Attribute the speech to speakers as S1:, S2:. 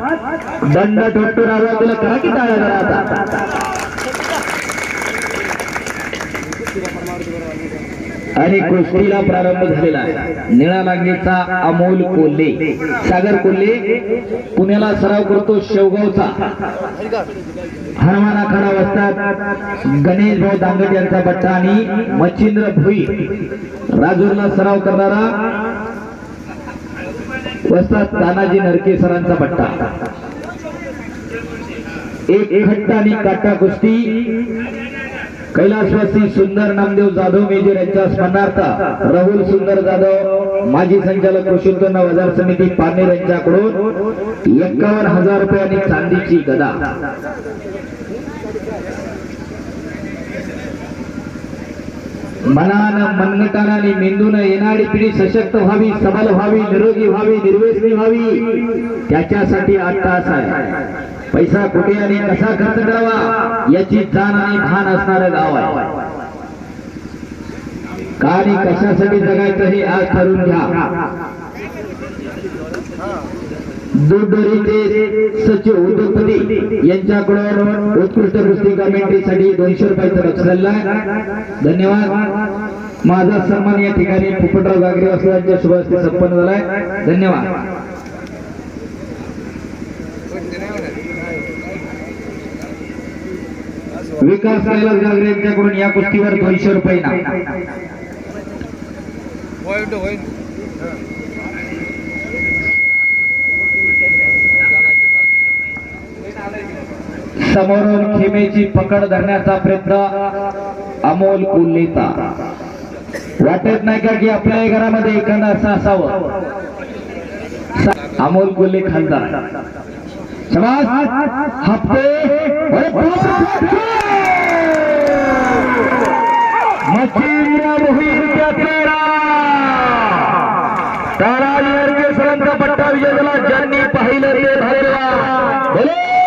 S1: दंड ठोटून आला तुला करा की टाळ्या जरा आता आणि कुस्तीला प्रारंभ झालेला निळा लागणीचा अमोल कोल्हे. सागर कोल्हे पुण्याला सराव करतो शेवगावचा. हनुमान आखाडा वस्तात गणेश भाऊ दांगट यांचा बट्टा आणि मच्छिंद्र भुई राजूरला सराव करणारा वस्तात तानाजी नरके सरांचा पट्टा. एक खट्टा आणि काटा कुस्ती. कैलासवासी सुंदर नामदेव जाधव मेजर यांच्या स्मरणार्थ राहुल सुंदर जाधव माजी संचालक कृषी उत्पन्न बाजार समिती पारनेर यांच्याकडून एकावन्न हजार रुपये आणि चांदीची गदा. मनानं मनगटानं आणि मेंदून येणारी पिढी सशक्त व्हावी सबल व्हावी निरोगी व्हावी निर्वेसनी व्हावी त्याच्यासाठी आठ तास आहे. पैसा कुठे आणि कसा खर्च करावा याची जाण आणि भान असणारं गाव आहे. का आणि कशासाठी जगायचं हे आज ठरवून घ्या. दूरदोरीचे सचिव उद्योगपती यांच्याकडून उत्कृष्ट कुस्ती कमेंट्रीसाठी दोनशे रुपयाचा बक्षीस आहे धन्यवाद. माझा सन्मान या ठिकाणी पोपटराव गागरे यांच्या शुभ हस्ते संपन्न झालाय. धन्यवाद. विकास कैलास गागरे यांच्याकडून या कुस्तीवर दोनशे रुपये ना समोरून खेमेची पकड धरण्याचा प्रयत्न अमोल कोल्हेचा वाटत नाही का की आपल्या घरामध्ये एखादा असं असावं अमोल कोल्हे खासदार. हप्ते तारा? पट्टा विजय झाला ज्यांनी पाहिलं ते भाग्यवान. बोले!